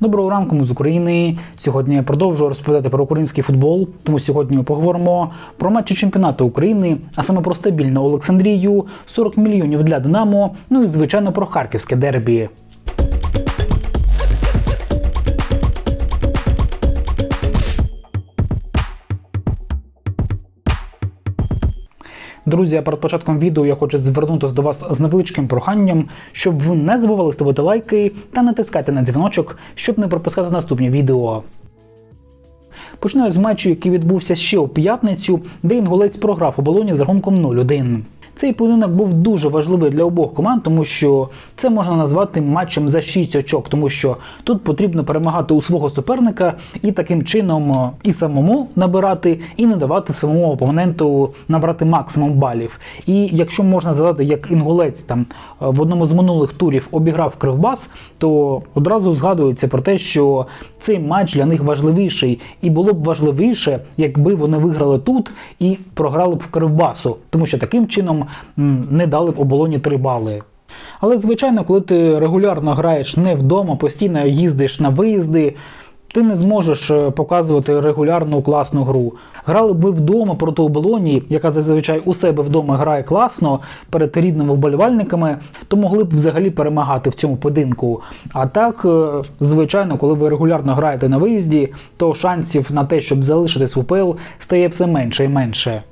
Доброго ранку, ми з України. Сьогодні я продовжую розповідати про український футбол. Тому сьогодні ми поговоримо про матчі чемпіонату України, а саме про стабільну Олександрію, 40 мільйонів для Динамо. Ну і звичайно про харківське дербі. Друзі, а перед початком відео я хочу звернутися до вас з невеличким проханням, щоб ви не забували ставити лайки та натискати на дзвіночок, щоб не пропускати наступні відео. Починаю з матчу, який відбувся ще у п'ятницю, де інгулець програв у болоні з рахунком 0-1. Цей поєдинок був дуже важливий для обох команд, тому що це можна назвати матчем за 6 очок, тому що тут потрібно перемагати у свого суперника і таким чином е, і самому набирати, і не давати самому опоненту набрати максимум балів. І якщо можна згадати, як інгулець там е, в одному з минулих турів обіграв Кривбас, то одразу згадується про те, що цей матч для них важливіший, і було б важливіше, якби вони виграли тут і програли б в Кривбасу, тому що таким чином не дали б оболоні три бали. Але звичайно, коли ти регулярно граєш не вдома, постійно їздиш на виїзди, ти не зможеш е, показувати регулярну класну гру. Грали б вдома проти оболоні, яка зазвичай у себе вдома грає класно перед рідними вболівальниками, то могли б взагалі перемагати в цьому поєдинку. А так, е, звичайно, коли ви регулярно граєте на виїзді, то шансів на те, щоб залишитись в УПЛ, стає все менше і менше.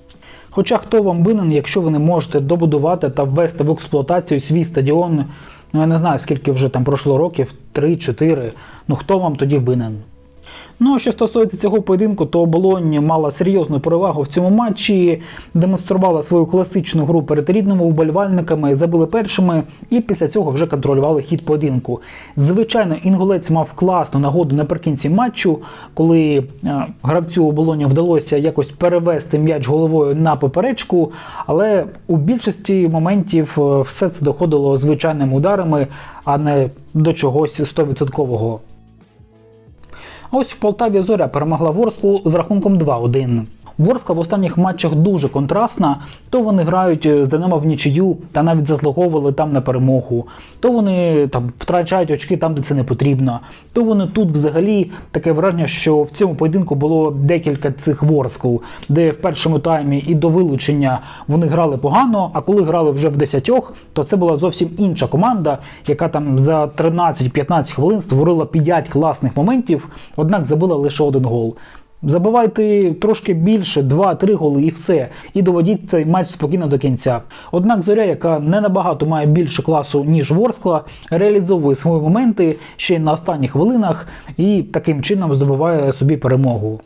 Хоча хто вам винен, якщо ви не можете добудувати та ввести в експлуатацію свій стадіон, ну я не знаю, скільки вже там пройшло років, 3-4, ну хто вам тоді винен? Ну, а що стосується цього поєдинку, то оболонь мала серйозну перевагу в цьому матчі, демонструвала свою класичну гру перед рідними вболівальниками, забили першими і після цього вже контролювали хід поєдинку. Звичайно, інгулець мав класну нагоду наприкінці матчу, коли е, гравцю оболоні вдалося якось перевести м'яч головою на поперечку, але у більшості моментів е, все це доходило звичайними ударами, а не до чогось 100%. А Ось в Полтаві Зоря перемогла Ворсклу з рахунком 2-1. Ворскла в останніх матчах дуже контрастна. То вони грають е, з Динамо в нічию та навіть заслуговували там на перемогу. То вони там втрачають очки там, де це не потрібно. То вони тут взагалі таке враження, що в цьому поєдинку було декілька цих Ворскл, де в першому таймі і до вилучення вони грали погано. А коли грали вже в десятьох, то це була зовсім інша команда, яка там за 13-15 хвилин створила 5 класних моментів, однак забила лише один гол. Забивайте трошки більше, 2-3 голи і все. І доводіть цей матч спокійно до кінця. Однак зоря, яка не набагато має більше класу, ніж Ворскла, реалізовує свої моменти ще й на останніх хвилинах і таким чином здобуває собі перемогу.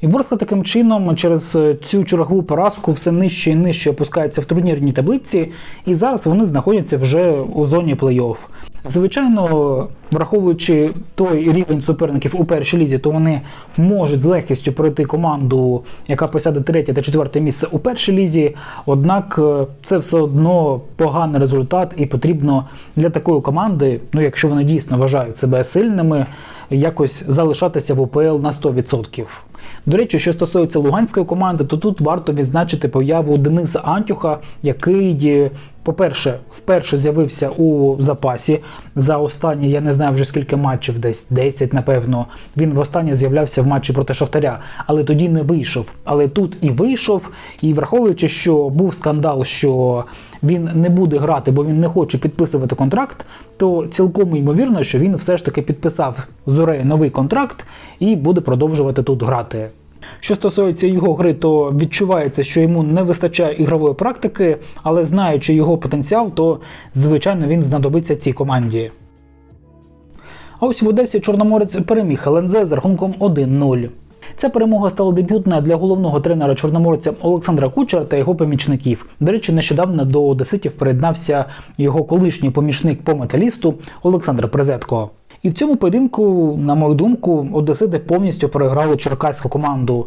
І Ворскла таким чином через е, цю чергову поразку все нижче і нижче опускається в турнірній таблиці, і зараз вони знаходяться вже у зоні плей-офф. Звичайно, враховуючи той рівень суперників у першій лізі, то вони можуть з легкістю пройти команду, яка посяде третє та четверте місце у першій лізі. Однак е, це все одно поганий результат, і потрібно для такої команди, ну якщо вони дійсно вважають себе сильними, якось залишатися в УПЛ на 100%. До речі, що стосується луганської команди, то тут варто відзначити появу Дениса Антюха, який, по-перше, вперше з'явився у запасі за останні, я не знаю вже скільки матчів, десь 10, напевно. Він востаннє з'являвся в матчі проти Шахтаря, але тоді не вийшов. Але тут і вийшов, і враховуючи, що був скандал, що він не буде грати, бо він не хоче підписувати контракт, то цілком ймовірно, що він все ж таки підписав з Зорею новий контракт і буде продовжувати тут грати. Що стосується його гри, то відчувається, що йому не вистачає ігрової практики, але знаючи його потенціал, то звичайно він знадобиться цій команді. А ось в Одесі Чорноморець переміг ЛНЗ з рахунком 1-0. Ця перемога стала дебютною для головного тренера чорноморця Олександра Кучера та його помічників. До речі, нещодавно до Одеситів приєднався його колишній помічник по металісту Олександр Презетко. І в цьому поєдинку, на мою думку, Одесити повністю переграли черкаську команду.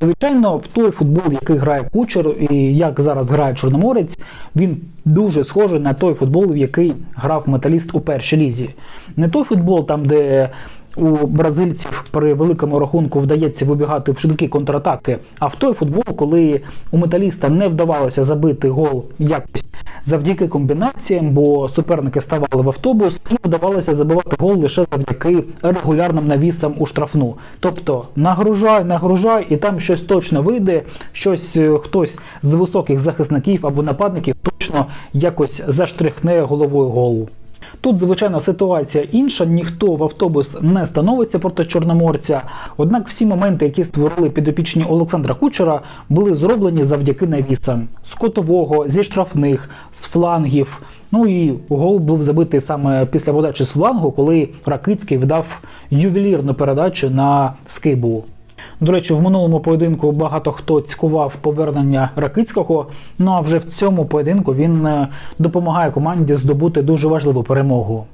Звичайно, в той футбол, який грає кучер, і як зараз грає Чорноморець, він дуже схожий на той футбол, в який грав металіст у першій лізі. Не той футбол, там, де у бразильців при великому рахунку вдається вибігати в швидкі контратаки, а в той футбол, коли у металіста не вдавалося забити гол якось завдяки комбінаціям, бо суперники ставали в автобус і вдавалося забивати гол лише завдяки регулярним навісам у штрафну. Тобто нагружай, нагружай, і там щось точно вийде, щось е, хтось з високих захисників або нападників точно якось заштрихне головою гол. Тут, звичайно, ситуація інша, ніхто в автобус не становиться проти чорноморця. Однак всі моменти, які створили підопічні Олександра Кучера, були зроблені завдяки навісам з котового, зі штрафних, з флангів. Ну і гол був забитий саме після подачі з флангу, коли Ракицький видав ювелірну передачу на скибу. До речі, в минулому поєдинку багато хто цькував повернення Ракицького. Ну а вже в цьому поєдинку він е, допомагає команді здобути дуже важливу перемогу.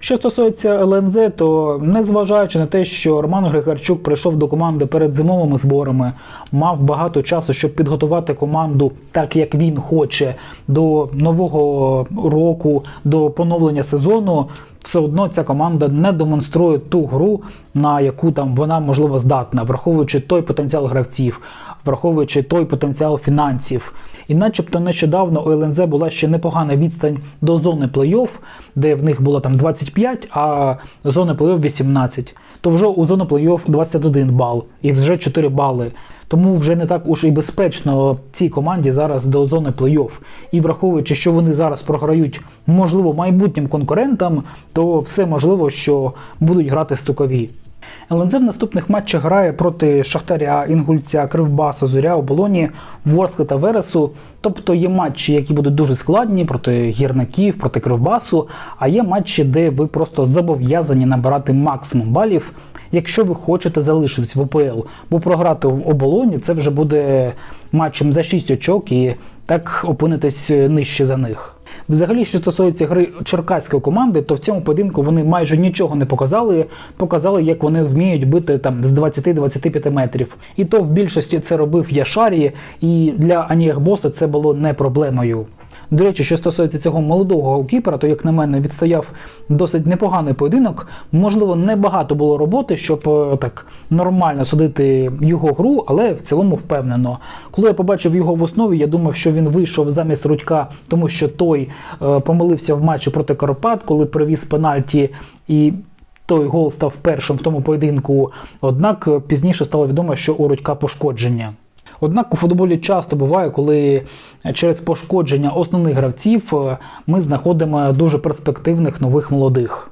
Що стосується ЛНЗ, то незважаючи на те, що Роман Григорчук прийшов до команди перед зимовими зборами, мав багато часу, щоб підготувати команду так, як він хоче, до нового року, до поновлення сезону. Все одно ця команда не демонструє ту гру, на яку там вона можливо здатна, враховуючи той потенціал гравців, враховуючи той потенціал фінансів. І начебто нещодавно у ЛНЗ була ще непогана відстань до зони плей-офф, де в них було там 25, а зони плей-офф 18. То вже у зону плей-офф 21 бал і вже 4 бали. Тому вже не так уж і безпечно цій команді зараз до зони плей-офф. І враховуючи, що вони зараз програють, можливо, майбутнім конкурентам, то все можливо, що будуть грати стукові. ЛНЗ в наступних матчах грає проти Шахтаря, Інгульця, Кривбаса, Зоря, Оболоні, Ворскли та Вересу. Тобто є матчі, які будуть дуже складні проти гірників, проти Кривбасу, а є матчі, де ви просто зобов'язані набирати максимум балів, якщо ви хочете залишитись в ОПЛ. Бо програти в оболоні це вже буде матчем за 6 очок і так опинитись нижче за них. Взагалі, що стосується гри черкаської команди, то в цьому поєдинку вони майже нічого не показали. Показали, як вони вміють бити там з 20-25 метрів. І то в більшості це робив Яшарі, і для Анієхбоса це було не проблемою. До речі, що стосується цього молодого голкіпера, то, як на мене, відстояв досить непоганий поєдинок. Можливо, небагато було роботи, щоб е, так нормально судити його гру, але в цілому впевнено. Коли я побачив його в основі, я думав, що він вийшов замість Рудька, тому що той е, помилився в матчі проти Карпат, коли привіз пенальті і. Той гол став першим в тому поєдинку, однак е, пізніше стало відомо, що у Рудька пошкодження. Однак у футболі часто буває, коли через пошкодження основних гравців е, ми знаходимо дуже перспективних нових молодих.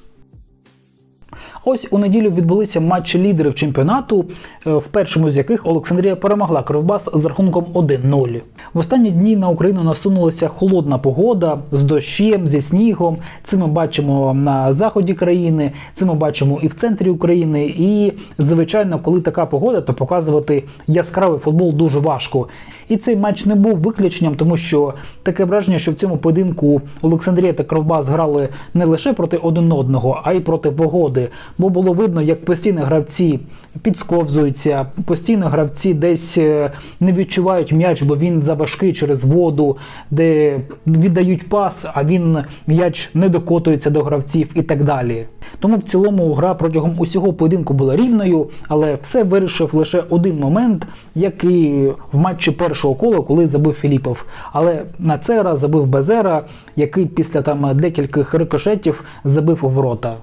Ось у неділю відбулися матчі лідерів чемпіонату, е, в першому з яких Олександрія перемогла Кривбас з рахунком 1-0. В останні дні на Україну насунулася холодна погода з дощем, зі снігом. Це ми бачимо на заході країни, це ми бачимо і в центрі України. І, звичайно, коли така погода, то показувати яскравий футбол дуже важко. І цей матч не був виключенням, тому що таке враження, що в цьому поєдинку Олександрія та Кровбас грали не лише проти один одного, а й проти погоди. Бо було видно, як постійно гравці підсковзуються, постійно гравці десь е, не відчувають м'яч, бо він заважкий через воду, де віддають пас, а він м'яч не докотується до гравців і так далі. Тому в цілому гра протягом усього поєдинку була рівною, але все вирішив лише один момент, який в матчі першого кола, коли забив Філіпов. Але на цей раз забив Безера, який після там декількох рикошетів забив у ворота.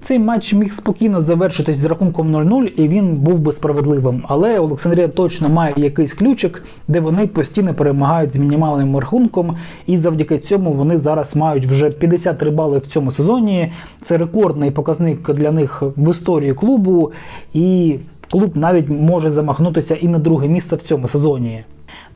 Цей матч міг спокійно завершитись з рахунком 0-0, і він був би справедливим. Але Олександрія точно має якийсь ключик, де вони постійно перемагають з мінімальним рахунком, і завдяки цьому вони зараз мають вже 53 бали в цьому сезоні. Це рекордний показник для них в історії клубу, і клуб навіть може замахнутися і на друге місце в цьому сезоні.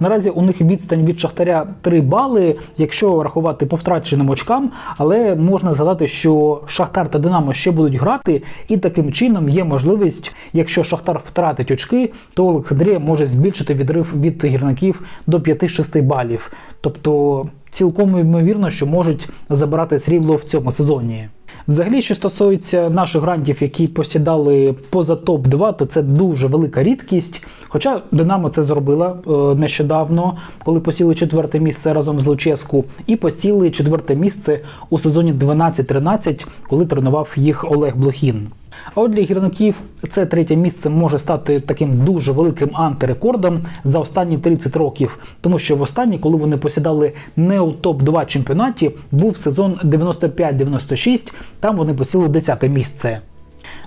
Наразі у них відстань від Шахтаря 3 бали, якщо рахувати по втраченим очкам, але можна згадати, що Шахтар та Динамо ще будуть грати, і таким чином є можливість, якщо Шахтар втратить очки, то Олександрія може збільшити відрив від гірників до 5-6 балів. Тобто цілком ймовірно, що можуть забирати срібло в цьому сезоні. Взагалі, що стосується наших грантів, які посідали поза топ-2, то це дуже велика рідкість. Хоча Динамо це зробила е, нещодавно, коли посіли четверте місце разом з Луческу, і посіли четверте місце у сезоні 12-13, коли тренував їх Олег Блохін. А от для гірників це третє місце може стати таким дуже великим антирекордом за останні 30 років, тому що в останній, коли вони посідали не у топ-2 чемпіонаті, був сезон 95-96, Там вони посіли 10 місце.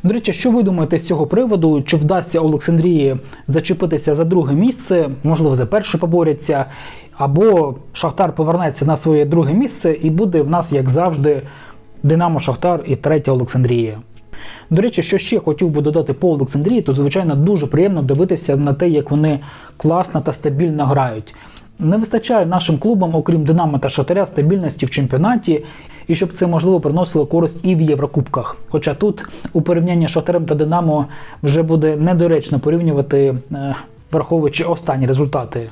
До речі, що ви думаєте з цього приводу? Чи вдасться Олександрії зачепитися за друге місце? Можливо, за перше поборяться, або Шахтар повернеться на своє друге місце і буде в нас, як завжди, Динамо Шахтар і третя Олександрія. До речі, що ще хотів би додати по Олександрії, то звичайно дуже приємно дивитися на те, як вони класно та стабільно грають. Не вистачає нашим клубам, окрім Динамо та Шахтаря, стабільності в чемпіонаті, і щоб це можливо приносило користь і в Єврокубках. Хоча тут у порівнянні з Шахтарем та Динамо вже буде недоречно порівнювати, е, враховуючи останні результати.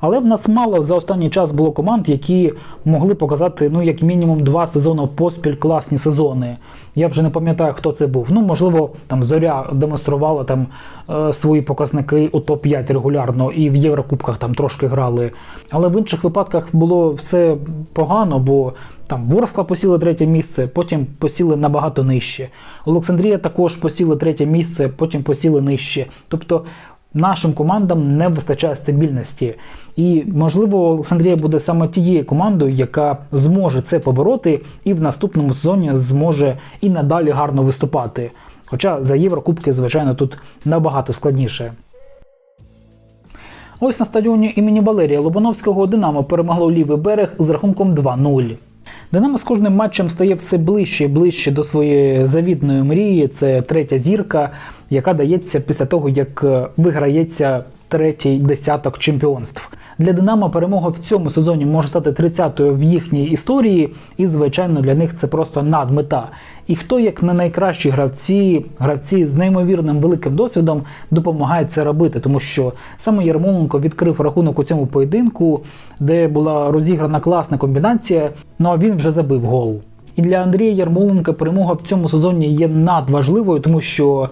Але в нас мало за останній час було команд, які могли показати ну як мінімум два сезони поспіль класні сезони. Я вже не пам'ятаю, хто це був. Ну, можливо, там Зоря демонструвала там е, свої показники у топ-5 регулярно і в Єврокубках там трошки грали. Але в інших випадках було все погано, бо там Ворскла посіли третє місце, потім посіли набагато нижче. Олександрія також посіли третє місце, потім посіли нижче. Тобто нашим командам не вистачає стабільності. І, можливо, Олександрія буде саме тією командою, яка зможе це побороти, і в наступному сезоні зможе і надалі гарно виступати. Хоча за Єврокубки, звичайно, тут набагато складніше. Ось на стадіоні імені Валерія Лобановського Динамо перемогло лівий берег з рахунком 2-0. Динамо з кожним матчем стає все ближче і ближче до своєї завідної мрії. Це третя зірка, яка дається після того, як виграється третій десяток чемпіонств. Для Динамо перемога в цьому сезоні може стати 30-ю в їхній історії, і, звичайно, для них це просто надмета. І хто, як не найкращі гравці, гравці з неймовірним великим досвідом, допомагає це робити, тому що саме Ярмоленко відкрив рахунок у цьому поєдинку, де була розіграна класна комбінація. Ну а він вже забив гол. І для Андрія Ярмоленка перемога в цьому сезоні є надважливою, тому що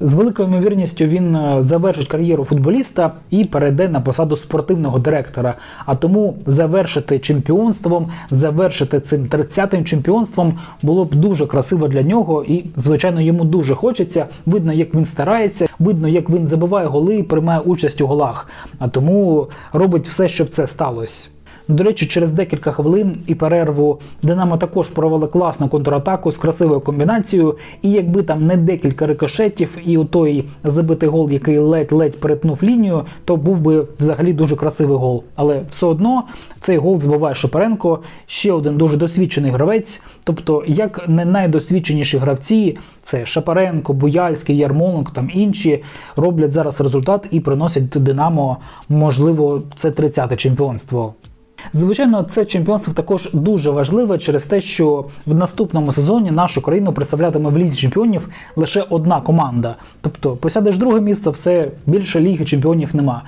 з великою ймовірністю він е, завершить кар'єру футболіста і перейде на посаду спортивного директора. А тому завершити чемпіонством, завершити цим 30-тим чемпіонством було б дуже красиво для нього, і звичайно йому дуже хочеться. Видно, як він старається, видно, як він забиває голи і приймає участь у голах. А тому робить все, щоб це сталося. До речі, через декілька хвилин і перерву Динамо також провели класну контратаку з красивою комбінацією. І якби там не декілька рикошетів, і у той забитий гол, який ледь-ледь перетнув лінію, то був би взагалі дуже красивий гол. Але все одно цей гол забиває Шапаренко, ще один дуже досвідчений гравець. Тобто, як не найдосвідченіші гравці, це Шапаренко, Буяльський, Ярмоленко, там інші роблять зараз результат і приносять Динамо, можливо, це 30-те чемпіонство. Звичайно, це чемпіонство також дуже важливе через те, що в наступному сезоні нашу країну представлятиме в лізі чемпіонів лише одна команда. Тобто посядеш друге місце, все більше ліги чемпіонів нема.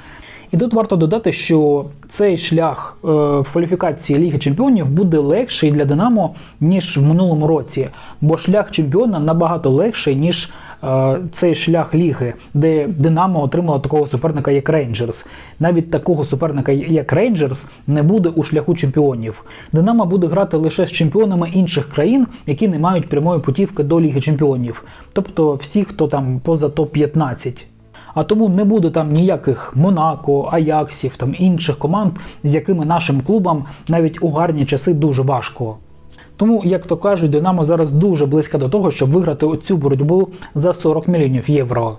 І тут варто додати, що цей шлях е, в кваліфікації Ліги Чемпіонів буде легший для Динамо ніж в минулому році, бо шлях чемпіона набагато легший ніж е, цей шлях ліги, де Динамо отримало такого суперника, як Рейнджерс. Навіть такого суперника, як Рейнджерс, не буде у шляху чемпіонів. Динамо буде грати лише з чемпіонами інших країн, які не мають прямої путівки до Ліги Чемпіонів, тобто всі, хто там поза топ 15 а тому не буде там ніяких Монако, Аяксів, там інших команд, з якими нашим клубам навіть у гарні часи дуже важко. Тому, як то кажуть, Динамо зараз дуже близько до того, щоб виграти цю боротьбу за 40 мільйонів євро.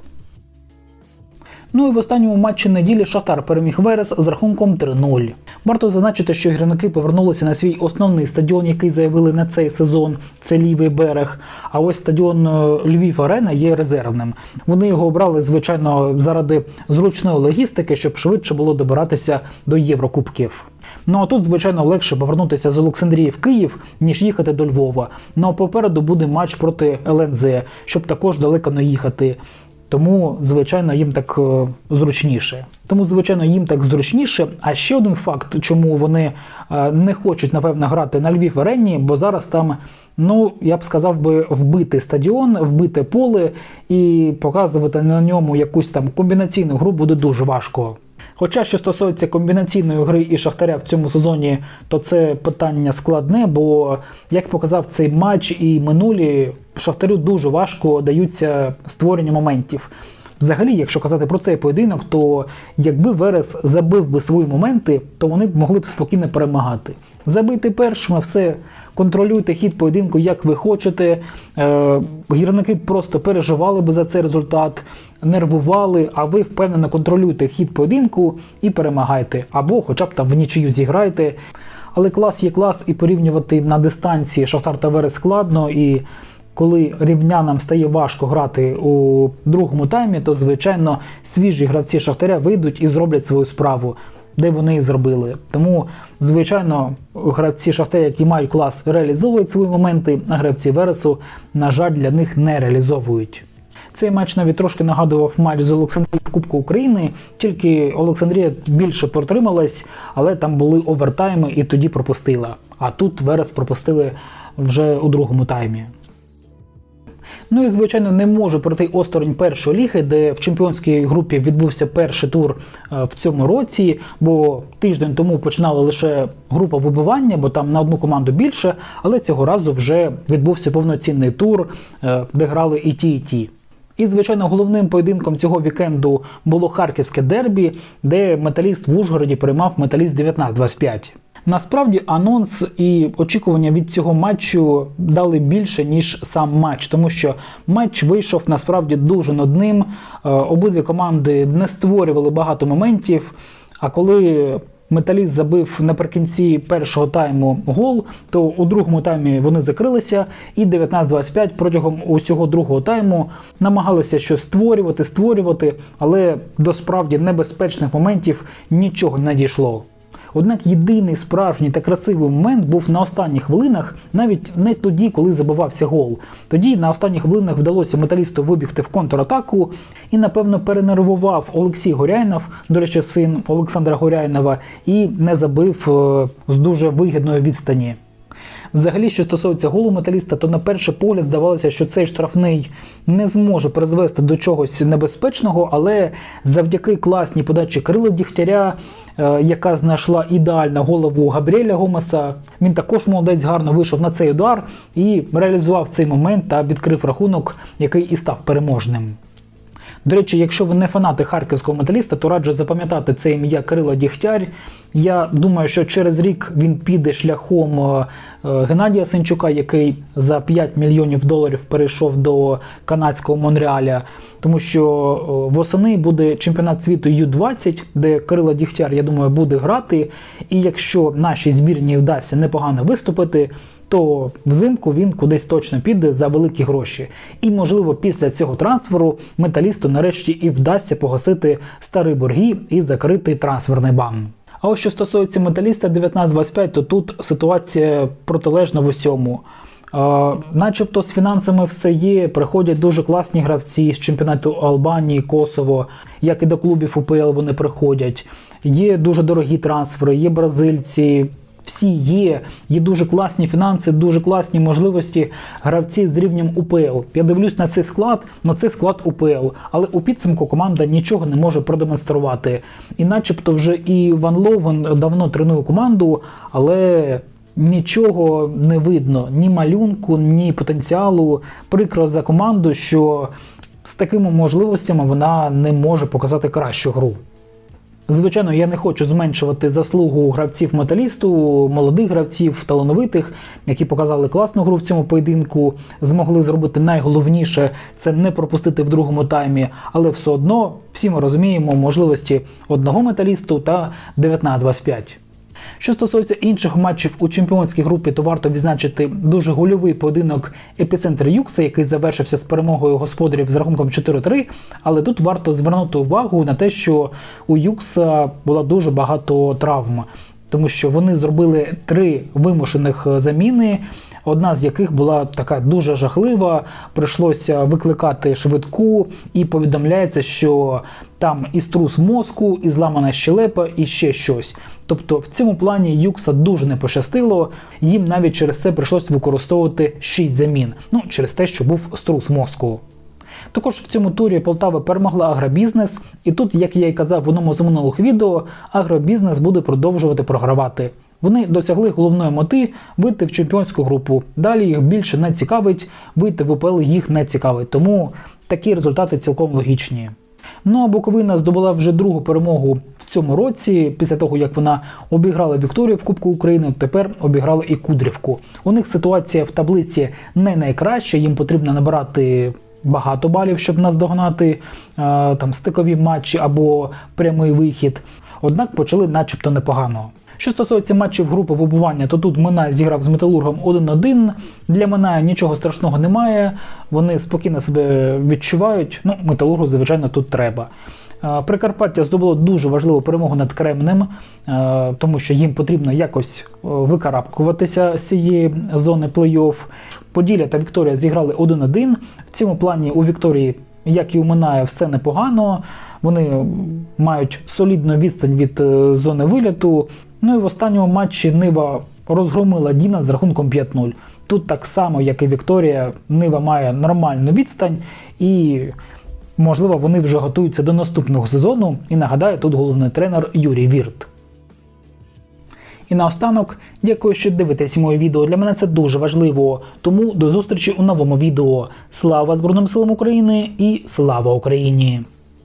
Ну і в останньому матчі неділі Шахтар переміг Верес з рахунком 3-0. Варто зазначити, що гірники повернулися на свій основний стадіон, який заявили на цей сезон. Це лівий берег. А ось стадіон е, Львів Арена є резервним. Вони його обрали, звичайно, заради зручної логістики, щоб швидше було добиратися до Єврокубків. Ну а тут, звичайно, легше повернутися з Олександрії в Київ, ніж їхати до Львова. Ну а попереду буде матч проти ЛНЗ, щоб також далеко не їхати. Тому, звичайно, їм так е, зручніше. Тому, звичайно, їм так зручніше. А ще один факт, чому вони е, не хочуть, напевно, грати на Львів арені, бо зараз там, ну я б сказав би, вбити стадіон, вбите поле і показувати на ньому якусь там комбінаційну гру буде дуже важко. Хоча, що стосується комбінаційної гри і Шахтаря в цьому сезоні, то це питання складне, бо, як показав цей матч і минулі, Шахтарю дуже важко даються створення моментів. Взагалі, якщо казати про цей поєдинок, то якби Верес забив би свої моменти, то вони б могли б спокійно перемагати. Забити першими все. Контролюйте хід поєдинку, як ви хочете. Е, гірники просто переживали би за цей результат, нервували, а ви впевнено контролюєте хід поєдинку і перемагайте. Або хоча б там в нічию зіграйте. Але клас є клас, і порівнювати на дистанції Шахтар та Верес складно. І коли рівнянам стає важко грати у другому таймі, то звичайно свіжі гравці Шахтаря вийдуть і зроблять свою справу, де вони і зробили. Тому, звичайно, гравці Шахтаря, які мають клас, реалізовують свої моменти, а гравці Вересу, на жаль, для них не реалізовують. Цей матч навіть трошки нагадував матч з Олександрією в Кубку України, тільки Олександрія більше протрималась, але там були овертайми і тоді пропустила. А тут Верес пропустили вже у другому таймі. Ну і звичайно не можу пройти осторонь першої ліги, де в чемпіонській групі відбувся перший тур е, в цьому році. Бо тиждень тому починала лише група вибивання, бо там на одну команду більше. Але цього разу вже відбувся повноцінний тур, е, де грали і ті, і ті. І, звичайно, головним поєдинком цього вікенду було харківське дербі, де металіст в Ужгороді приймав металіст 19-25. Насправді анонс і очікування від цього матчу дали більше ніж сам матч, тому що матч вийшов насправді дуже нудним. Е, Обидві команди не створювали багато моментів. А коли Металіст забив наприкінці першого тайму гол, то у другому таймі вони закрилися, і 19-25 протягом усього другого тайму намагалися щось створювати, створювати, але до справді небезпечних моментів нічого не дійшло. Однак єдиний справжній та красивий момент був на останніх хвилинах, навіть не тоді, коли забивався гол. Тоді на останніх хвилинах вдалося металісту вибігти в контратаку і, напевно, перенервував Олексій Горяйнов, до речі, син Олександра Горяйнова, і не забив е, з дуже вигідної відстані. Взагалі, що стосується голу металіста, то на перший погляд здавалося, що цей штрафний не зможе призвести до чогось небезпечного, але завдяки класній подачі Крила Дігтяря, яка знайшла ідеальну голову Габріеля Гомеса, він також молодець гарно вийшов на цей удар і реалізував цей момент та відкрив рахунок, який і став переможним. До речі, якщо ви не фанати харківського металіста, то раджу запам'ятати це ім'я Кирило Дігтяр. Я думаю, що через рік він піде шляхом е, е, Геннадія Сенчука, який за 5 мільйонів доларів перейшов до канадського Монреаля, тому що е, восени буде чемпіонат світу Ю-20, де Кирило Дігтяр, я думаю, буде грати. І якщо нашій збірні вдасться непогано виступити, то взимку він кудись точно піде за великі гроші. І, можливо, після цього трансферу металісту нарешті і вдасться погасити старі борги і закрити трансферний бан. А ось що стосується металіста 1925, то тут ситуація протилежна в усьому. Uh, начебто з фінансами все є, приходять дуже класні гравці з чемпіонату Албанії, Косово, як і до клубів УПЛ вони приходять. Є дуже дорогі трансфери, є бразильці, всі є, є дуже класні фінанси, дуже класні можливості гравці з рівнем УПЛ. Я дивлюсь на цей склад, на цей склад УПЛ, але у підсумку команда нічого не може продемонструвати. І начебто вже і Ван Ловен давно тренує команду, але. Нічого не видно, ні малюнку, ні потенціалу. Прикро за команду, що з такими можливостями вона не може показати кращу гру. Звичайно, я не хочу зменшувати заслугу гравців металісту, молодих гравців, талановитих, які показали класну гру в цьому поєдинку, змогли зробити найголовніше це не пропустити в другому таймі, але все одно всі ми розуміємо можливості одного металісту та 19-25. Що стосується інших матчів у чемпіонській групі, то варто відзначити дуже гольовий поєдинок епіцентр Юкса, який завершився з перемогою господарів з рахунком 4-3. Але тут варто звернути увагу на те, що у Юкса була дуже багато травм, тому що вони зробили три вимушених заміни. Одна з яких була така дуже жахлива. Прийшлося викликати швидку, і повідомляється, що там і струс мозку, і зламана щелепа, і ще щось. Тобто в цьому плані Юкса дуже не пощастило. Їм навіть через це прийшлося використовувати 6 замін. Ну через те, що був струс мозку. Також в цьому турі Полтава перемогла агробізнес, і тут, як я й казав в одному з минулих відео, агробізнес буде продовжувати програвати. Вони досягли головної мети вийти в чемпіонську групу. Далі їх більше не цікавить, вийти в УПЛ їх не цікавить. Тому такі результати цілком логічні. Ну а Буковина здобула вже другу перемогу в цьому році, після того як вона обіграла Вікторію в Кубку України, тепер обіграла і Кудрівку. У них ситуація в таблиці не найкраща, їм потрібно набирати багато балів, щоб наздогнати е, там стикові матчі або прямий вихід. Однак почали начебто непогано. Що стосується матчів групи вибування, то тут Мина зіграв з металургом 1-1. Для мене нічого страшного немає. Вони спокійно себе відчувають. Ну, металургу, звичайно, тут треба. Прикарпаття здобуло дуже важливу перемогу над Кремнем, е, тому що їм потрібно якось е, викарабкуватися з цієї зони плей-офф. Поділля та Вікторія зіграли 1-1. В цьому плані у Вікторії, як і у Миная, все непогано. Вони мають солідну відстань від е, зони виліту. Ну і в останньому матчі Нива розгромила Діна з рахунком 5-0. Тут так само, як і Вікторія, Нива має нормальну відстань і. Можливо, вони вже готуються до наступного сезону. І нагадаю, тут головний тренер Юрій Вірт. І наостанок, дякую, що дивитесь моє відео. Для мене це дуже важливо. Тому до зустрічі у новому відео. Слава Збройним силам України і слава Україні!